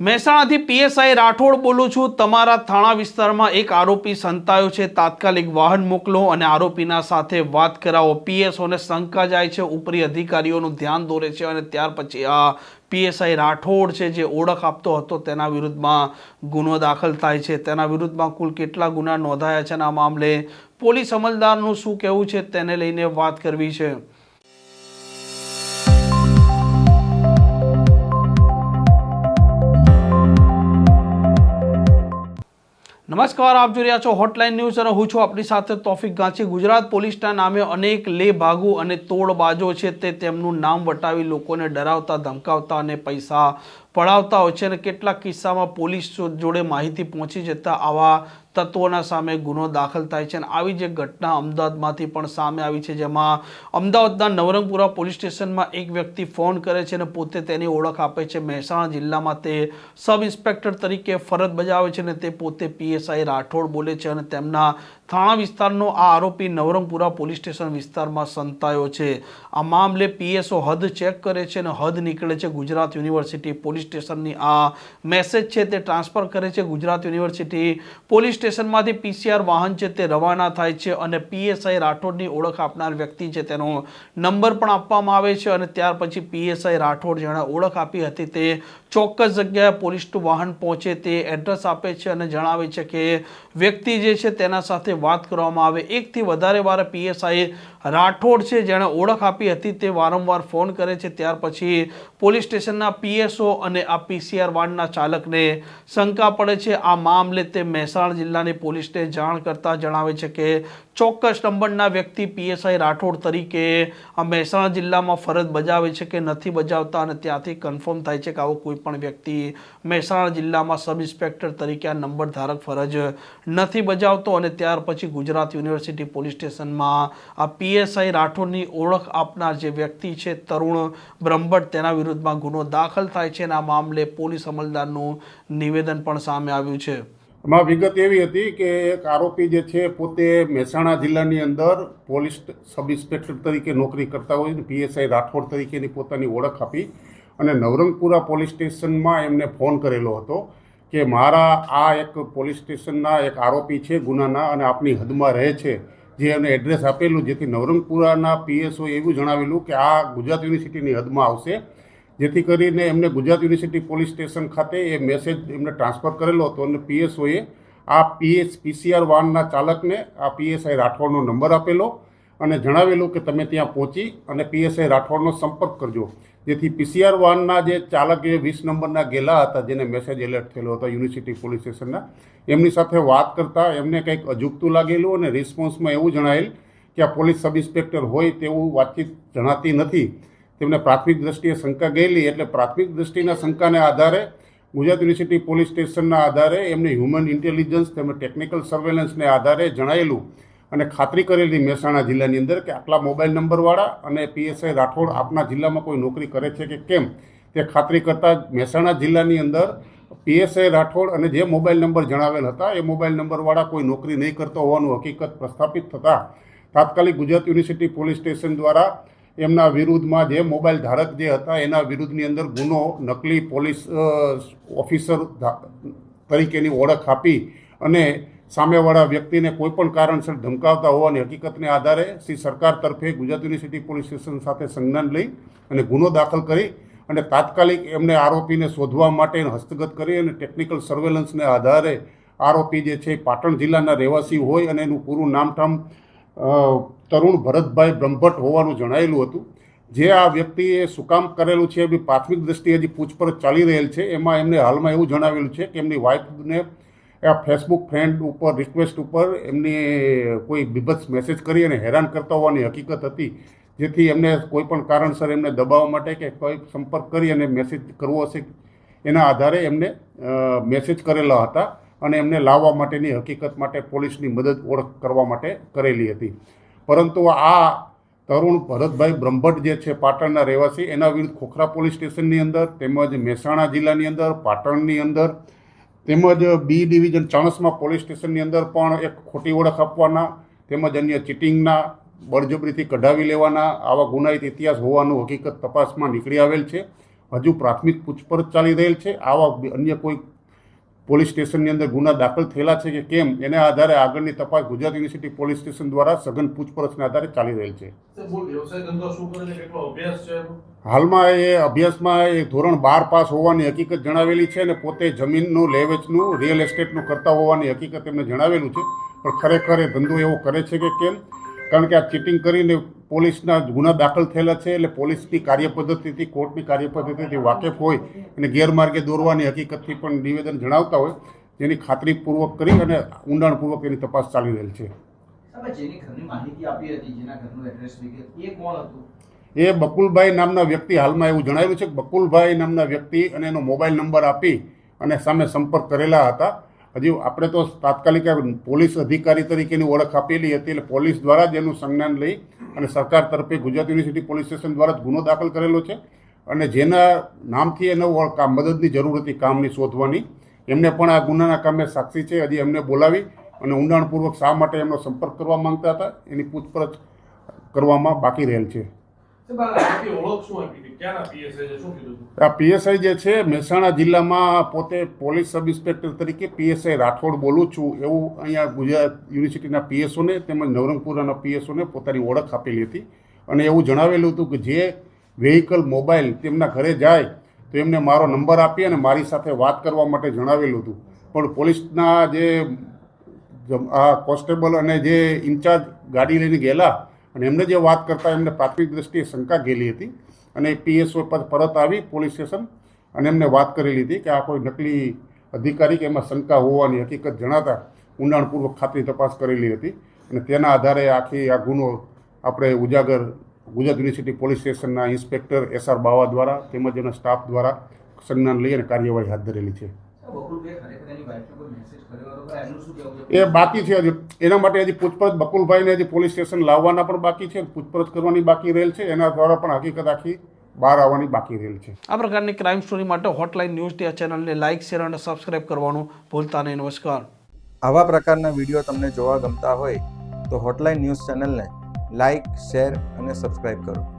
મહેસાણાથી PSI Rathod બોલું છું. તમારા થાણા વિસ્તારમાં એક આરોપી સંતાયો છે. તાત્કાલિક વાહન મોકલો અને આરોપીના સાથે વાત કરાવો. પીએસઓને શંકા જાય છે. ઉપરી અધિકારીઓનું ધ્યાન દોરે છે અને ત્યાર પછી આ પીએસઆઈ રાઠોડ છે જે ઓળખ આપતો હતો તેના વિરુદ્ધમાં ગુનો દાખલ થાય છે. તેના વિરુદ્ધમાં કુલ કેટલા ગુના નોંધાયા છે અને આ મામલે પોલીસ અમલદારનું શું કહેવું છે તેને લઈને વાત કરવી છે. નમસ્કાર, આપ જોઈ રહ્યા છો હોટલાઇન ન્યૂઝ અને હું છું આપણી સાથે તોફિક ગાંચી ગુજરાત પોલીસના નામે અનેક લે ભાગુ અને તોડબાજો છે તે તેમનું નામ વટાવી લોકોને ડરાવતા, ધમકાવતા અને પૈસા પડાવતા હોય છે અને કેટલાક કિસ્સામાં પોલીસ જોડે માહિતી પહોંચી જતા આવા તત્વોના સામે ગુનો દાખલ થાય છે અને આવી જે ઘટના અમદાવાદમાંથી પણ સામે આવી છે, જેમાં અમદાવાદના નવરંગપુરા પોલીસ સ્ટેશનમાં એક વ્યક્તિ ફોન કરે છે અને પોતે તેની ઓળખ આપે છે. મહેસાણા જિલ્લામાં તે સબ ઇન્સ્પેક્ટર તરીકે ફરજ બજાવે છે અને તે પોતે પીએસઆઈ રાઠોડ બોલે છે અને તેમના થાણા વિસ્તારનો આ આરોપી નવરંગપુરા પોલીસ સ્ટેશન વિસ્તારમાં સંતાયો છે. આ મામલે પીએસઓ હદ ચેક કરે છે અને હદ નીકળે છે ગુજરાત યુનિવર્સિટી પોલીસ સ્ટેશનની. આ મેસેજ છે તે ટ્રાન્સફર કરે છે ગુજરાત યુનિવર્સિટી પોલીસ સ્ટેશનમાંથી. પીસીઆર વાહન છે તે રવાના થાય છે અને પીએસઆઈ રાઠોડની ઓળખ આપનાર વ્યક્તિ છે તેનો નંબર પણ આપવામાં આવે છે અને ત્યાર પછી પીએસઆઈ રાઠોડ જેણે ઓળખ આપી હતી તે ચોક્કસ જગ્યાએ પોલીસનું વાહન પહોંચે તે એડ્રેસ આપે છે અને જણાવે છે કે વ્યક્તિ જે છે તેના સાથે વાત કરવામાં આવે. એકથી વધારે વાર પીએસઆઈ રાઠોડ છે, જેણે ઓળખ આપી હતી તે વારંવાર ફોન કરે છે. ત્યાર પછી પોલીસ સ્ટેશનના પીએસઓ અને આ પીસીઆર વાનના ચાલકને શંકા પડે છે. આ મામલે તે મહેસાણા જિલ્લાની પોલીસને જાણ કરતા જણાવે છે કે ચોક્કસ નંબરના વ્યક્તિ પીએસઆઈ રાઠોડ તરીકે આ મહેસાણા જિલ્લામાં ફરજ બજાવે છે કે નથી બજાવતા અને ત્યાંથી કન્ફર્મ થાય છે કે આવો કોઈ પણ વ્યક્તિ મહેસાણા જિલ્લામાં સબ ઇન્સ્પેક્ટર તરીકે આ નંબર ધારક ફરજ નથી બજાવતો અને ત્યાર પછી ગુજરાત યુનિવર્સિટી પોલીસ સ્ટેશનમાં આ પીએસઆઈ રાઠોડની ઓળખ આપનાર જે વ્યક્તિ છે, તરુણ બ્રહ્મભટ્ટ, તેના વિરુદ્ધમાં ગુનો દાખલ થાય છે અને આ મામલે પોલીસ અમલદારનું નિવેદન પણ સામે આવ્યું છે. એમાં વિગત એવી હતી કે એક આરોપી જે છે, પોતે મહેસાણા જિલ્લાની અંદર પોલીસ સબ ઇન્સ્પેક્ટર તરીકે નોકરી કરતા હોય પીએસઆઈ રાઠોડ તરીકેની પોતાની ઓળખ આપી અને નવરંગપુરા પોલીસ સ્ટેશનમાં એમને ફોન કરેલો હતો કે મારા આ એક પોલીસ સ્ટેશનના એક આરોપી છે ગુનાના અને આપની હદમાં રહે છે. જે એમને એડ્રેસ આપેલું, જેથી નવરંગપુરાના પીએસઓ એવું જણાવેલું કે આ ગુજરાત યુનિવર્સિટીની હદમાં આવશે. જેથી કરીને એમને ગુજરાત યુનિવર્સિટી પોલીસ સ્ટેશન ખાતે એ મેસેજ એમને ટ્રાન્સફર કરેલો હતો અને પીએસઓએ આ પીએસ પીસીઆર વાનના ચાલકને આ પીએસઆઈ રાઠોડનો નંબર આપેલો અને જણાવેલું કે તમે ત્યાં પહોંચી અને પીએસઆઈ રાઠોડનો સંપર્ક કરજો. જેથી પીસીઆર વાનના જે ચાલક જે વીસ નંબરના ગેલા હતા, જેને મેસેજ એલર્ટ થયેલો હતો યુનિવર્સિટી પોલીસ સ્ટેશનના એમની સાથે વાત કરતાં એમને કંઈક અજુગતું લાગેલું અને રિસ્પોન્સમાં એવું જણાયેલ કે આ પોલીસ સબ ઇન્સ્પેક્ટર હોય તેવું વાતચીત જણાતી નથી. તેમને પ્રાથમિક દ્રષ્ટિએ શંકા ગયેલી એટલે પ્રાથમિક દ્રષ્ટિના શંકાને આધારે ગુજરાત યુનિવર્સિટી પોલીસ સ્ટેશનના આધારે એમને હ્યુમન ઇન્ટેલિજન્સ તેમજ ટેકનિકલ સર્વેલન્સને આધારે જણાયેલું અને ખાતરી કરેલી મહેસાણા જિલ્લાની અંદર કે આટલા મોબાઈલ નંબરવાળા અને પીએસઆઈ રાઠોડ આપના જિલ્લામાં કોઈ નોકરી કરે છે કે કેમ, તે ખાતરી કરતાં મહેસાણા જિલ્લાની અંદર પીએસઆઈ રાઠોડ અને જે મોબાઈલ નંબર જણાવેલ હતા, એ મોબાઈલ નંબરવાળા કોઈ નોકરી નહીં કરતો હોવાનું હકીકત પ્રસ્થાપિત થતાં તાત્કાલિક ગુજરાત યુનિવર્સિટી પોલીસ સ્ટેશન દ્વારા એમના વિરુદ્ધમાં જે મોબાઈલ ધારક જે હતા, એના વિરુદ્ધની અંદર ગુનો નકલી પોલીસ ઓફિસર તરીકેની ઓળખ આપી અને સામેવાળા વ્યક્તિને કોઈ પણ કારણસર ધમકાવતા હોવાની હકીકતને આધારે શ્રી સરકાર તરફે ગુજરાત યુનિવર્સિટી પોલીસ સ્ટેશન સાથે સંજ્ઞાન લઈ અને ગુનો દાખલ કરી અને તાત્કાલિક એમને આરોપીને શોધવા માટે હસ્તગત કરી અને ટેકનિકલ સર્વેલન્સને આધારે આરોપી જે છે પાટણ જિલ્લાના રહેવાસી હોય અને એનું પૂરું નામઠામ તરુણ ભરતભાઈ બ્રહ્મભટ્ટ હોવાનું જણાયેલું હતું. જે આ વ્યક્તિએ શું કામ કરેલું છે એમની પ્રાથમિક દ્રષ્ટિએ હજી પૂછપરછ ચાલી રહેલ છે. એમાં એમને હાલમાં એવું જણાવેલું છે કે એમની વાઇફને આ ફેસબુક ફ્રેન્ડ ઉપર રિક્વેસ્ટ ઉપર એમની કોઈ બીભત્સ મેસેજ કરી અને હેરાન કરતા હોવાની હકીકત હતી, જેથી એમને કોઈ પણ કારણસર એમને દબાવવા માટે કે કોઈ સંપર્ક કરી અને મેસેજ કરવો હશે. એના આધારે એમને મેસેજ કરેલા હતા અને એમને લાવવા માટેની હકીકત માટે પોલીસની મદદ ઓળખ કરવા માટે કરેલી હતી. પરંતુ આ તરુણ ભરતભાઈ બ્રહ્મભટ્ટ જે છે પાટણના રહેવાસી, એના વિરુદ્ધ ખોખરા પોલીસ સ્ટેશનની અંદર તેમજ મહેસાણા જિલ્લાની અંદર, પાટણની અંદર તેમજ બી ડિવિઝન ચાણસમાં પોલીસ સ્ટેશનની અંદર પણ એક ખોટી ઓળખ આપવાના, તેમજ અન્ય ચીટિંગના, બળજબરીથી કઢાવી લેવાના, આવા ગુનાહિત ઇતિહાસ હોવાનું હકીકત તપાસમાં નીકળી આવેલ છે. હજુ પ્રાથમિક પૂછપરછ ચાલી રહેલ છે. આવા અન્ય કોઈ પોલીસ સ્ટેશનની અંદર ગુના દાખલ થયેલા છે કે કેમ એના આધારે આગળની તપાસ ગુજરાત યુનિવર્સિટી પોલીસ સ્ટેશન દ્વારા સઘન પૂછપરછના આધારે ચાલી રહેલ છે? હાલમાં એ અભ્યાસમાં એ ધોરણ બાર પાસ હોવાની હકીકત જણાવેલી છે અને પોતે જમીનનું લેવેચનું રિયલ એસ્ટેટનું કરતા હોવાની હકીકત એમને જણાવેલું છે. પણ ખરેખર એ ધંધો એવો કરે છે કે કેમ? કારણ કે આ ચીટિંગ કરીને પોલીસના ગુના દાખલ થયેલા છે એટલે પોલીસની કાર્યપદ્ધતિથી કોર્ટની કાર્યપદ્ધતિથી વાકેફ હોય અને ગેરમાર્ગે દોરવાની હકીકતથી પણ નિવેદન જણાવતા હોય જેની ખાતરીપૂર્વક કરી અને ઊંડાણપૂર્વક એની તપાસ ચાલી રહેલ છે. એ બકુલભાઈ નામના વ્યક્તિ હાલમાં એવું જણાવ્યું છે કે બકુલભાઈ નામના વ્યક્તિ અને એનો મોબાઈલ નંબર આપી અને સામે સંપર્ક કરેલા હતા. હજી આપણે તો તાત્કાલિક પોલીસ અધિકારી તરીકેની ઓળખ આપેલી હતી એટલે પોલીસ દ્વારા જ એનું સંજ્ઞાન લઈ અને સરકાર તરફે ગુજરાત યુનિવર્સિટી પોલીસ સ્ટેશન દ્વારા ગુનો દાખલ કરેલો છે. અને જેના નામથી એને મદદની જરૂર હતી કામની શોધવાની. એમને પણ આ ગુનાના કામે સાક્ષી છે. હજી એમને બોલાવી અને ઊંડાણપૂર્વક શા માટે એમનો સંપર્ક કરવા માંગતા હતા એની પૂછપરછ કરવામાં બાકી રહેલ છે. આ પીએસઆઈ જે છે, મહેસાણા જિલ્લામાં પોતે પોલીસ સબ ઇન્સ્પેક્ટર તરીકે પીએસઆઈ રાઠોડ બોલું છું. એવું અહીંયા ગુજરાત યુનિવર્સિટીના પીએસઓને તેમજ નવરંગપુરાના પીએસઓને પોતાની ઓળખ આપેલી હતી. અને એવું જણાવેલું હતું કે જે વેહિકલ મોબાઈલ તેમના ઘરે જાય, તો એમને મારો નંબર આપી અને મારી સાથે વાત કરવા માટે જણાવેલું હતું. પણ પોલીસના જે આ કોન્સ્ટેબલ અને જે ઇન્ચાર્જ ગાડી લઈને ગયેલા અને એમને જે વાત કરતા એમને પ્રાથમિક દ્રષ્ટિએ શંકા ગયેલી હતી અને પીએસઓ પર પરત આવી પોલીસ સ્ટેશન અને એમને વાત કરેલી હતી કે આ કોઈ નકલી અધિકારી કે એમાં શંકા હોવાની હકીકત જણાતા ઊંડાણપૂર્વક ખાતરી તપાસ કરેલી હતી અને તેના આધારે આખી આ ગુનો આપણે ઉજાગર ગુજરાત યુનિવર્સિટી પોલીસ સ્ટેશનના ઇન્સ્પેક્ટર એસ આર બાવા દ્વારા તેમજ એના સ્ટાફ દ્વારા સંજ્ઞાન લઈ અને કાર્યવાહી હાથ ધરેલી છે. એ બાકી છે હજી. એના માટે હજી પૂછપરછ બકુલભાઈને હજી પોલીસ સ્ટેશન લાવવાના પણ બાકી છે. પૂછપરછ કરવાની બાકી રહેલ છે. એના દ્વારા પણ હકીકત આખી બહાર આવવાની બાકી રહેલ છે. આ પ્રકારની ક્રાઇમ સ્ટોરી માટે હોટલાઇન ન્યૂઝ ચેનલને લાઇક શેર અને સબસ્ક્રાઇબ કરવાનું ભૂલતા નહીં. નમસ્કાર. આવા પ્રકારના વીડિયો તમને જોવા ગમતા હોય તો હોટલાઇન ન્યૂઝ ચેનલને લાઇક શેર અને સબસ્ક્રાઇબ કરો.